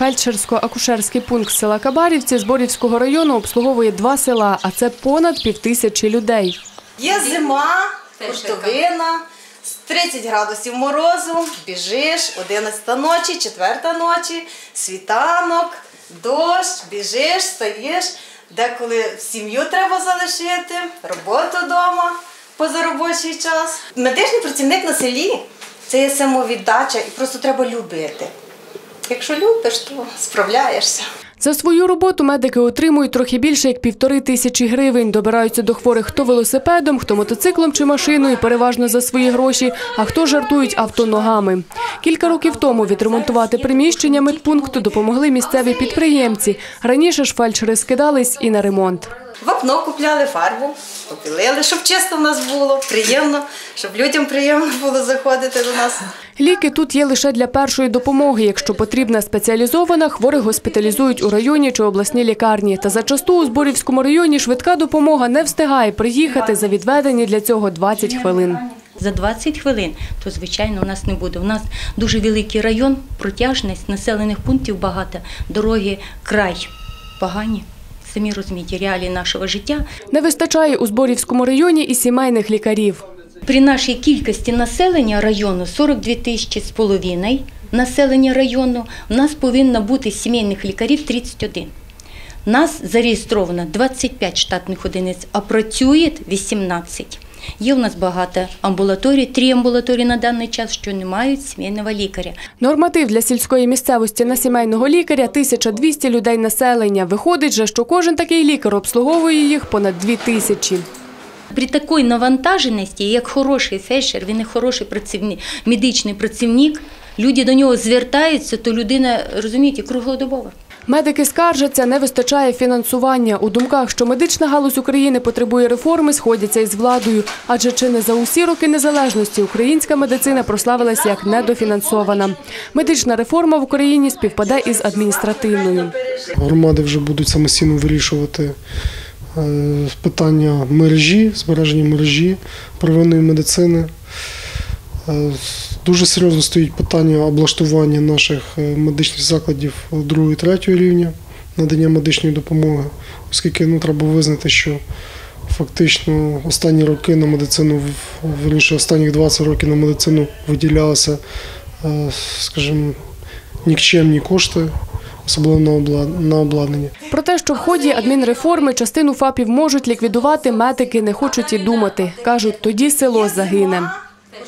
Фельдшерсько-акушерський пункт села Кабарівці Зборівського району обслуговує два села, а це понад півтисячі людей. Є зима, хуртовина, 30 градусів морозу, біжиш, 11 ночі, 4 ночі, світанок, дощ, біжиш, стаєш. Деколи сім'ю треба залишити, роботу вдома позаробочий час. Медичний працівник на селі це є самовіддача і просто треба любити. Якщо любиш, то справляєшся. За свою роботу медики отримують трохи більше як півтори тисячі гривень. Добираються до хворих хто велосипедом, хто мотоциклом чи машиною, переважно за свої гроші, а хто жартують автоногами. Кілька років тому відремонтувати приміщення медпункту допомогли місцеві підприємці. Раніше ж фельдшери скидались і на ремонт. Вапно купляли фарбу, побілили, щоб чисто в нас було, приємно, щоб людям приємно було заходити до нас. Ліки тут є лише для першої допомоги. Якщо потрібна спеціалізована, хворих госпіталізують у районі чи обласній лікарні. Та зачасту у Зборівському районі швидка допомога не встигає приїхати за відведені для цього 20 хвилин. За 20 хвилин, то звичайно у нас не буде. У нас дуже великий район, протяжність, населених пунктів багато, дороги край погані. Самі розумієте, реалії нашого життя. Не вистачає у Зборівському районі і сімейних лікарів. При нашій кількості населення району 42 тисячі з половиною населення району, у нас повинно бути сімейних лікарів 31. Нас зареєстровано 25 штатних одиниць, а працює 18. Є у нас багато амбулаторій, три амбулаторії на даний час, що не мають сімейного лікаря. Норматив для сільської місцевості на сімейного лікаря – 1200 людей населення. Виходить же, що кожен такий лікар обслуговує їх понад 2000. При такій навантаженості, як хороший фельдшер, він і хороший працівник, медичний працівник, люди до нього звертаються, то людина, розумієте, круглодобова. Медики скаржаться, не вистачає фінансування. У думках, що медична галузь України потребує реформи, сходяться із владою. Адже чи не за усі роки незалежності українська медицина прославилась як недофінансована. Медична реформа в Україні співпаде із адміністративною. Громади вже будуть самостійно вирішувати е, питання мережі, збереження мережі первинної медицини. Е, Дуже серйозно стоїть питання облаштування наших е, медичних закладів другого і третього рівня надання медичної допомоги, оскільки ну, треба визнати, що фактично останні роки на медицину, в- вірніше, останніх 20 років на медицину виділялися, е, скажімо, нікчемні кошти, особливо на обладнання. Про те, що в ході адмінреформи частину ФАПів можуть ліквідувати, медики не хочуть і думати. Кажуть, тоді село загине.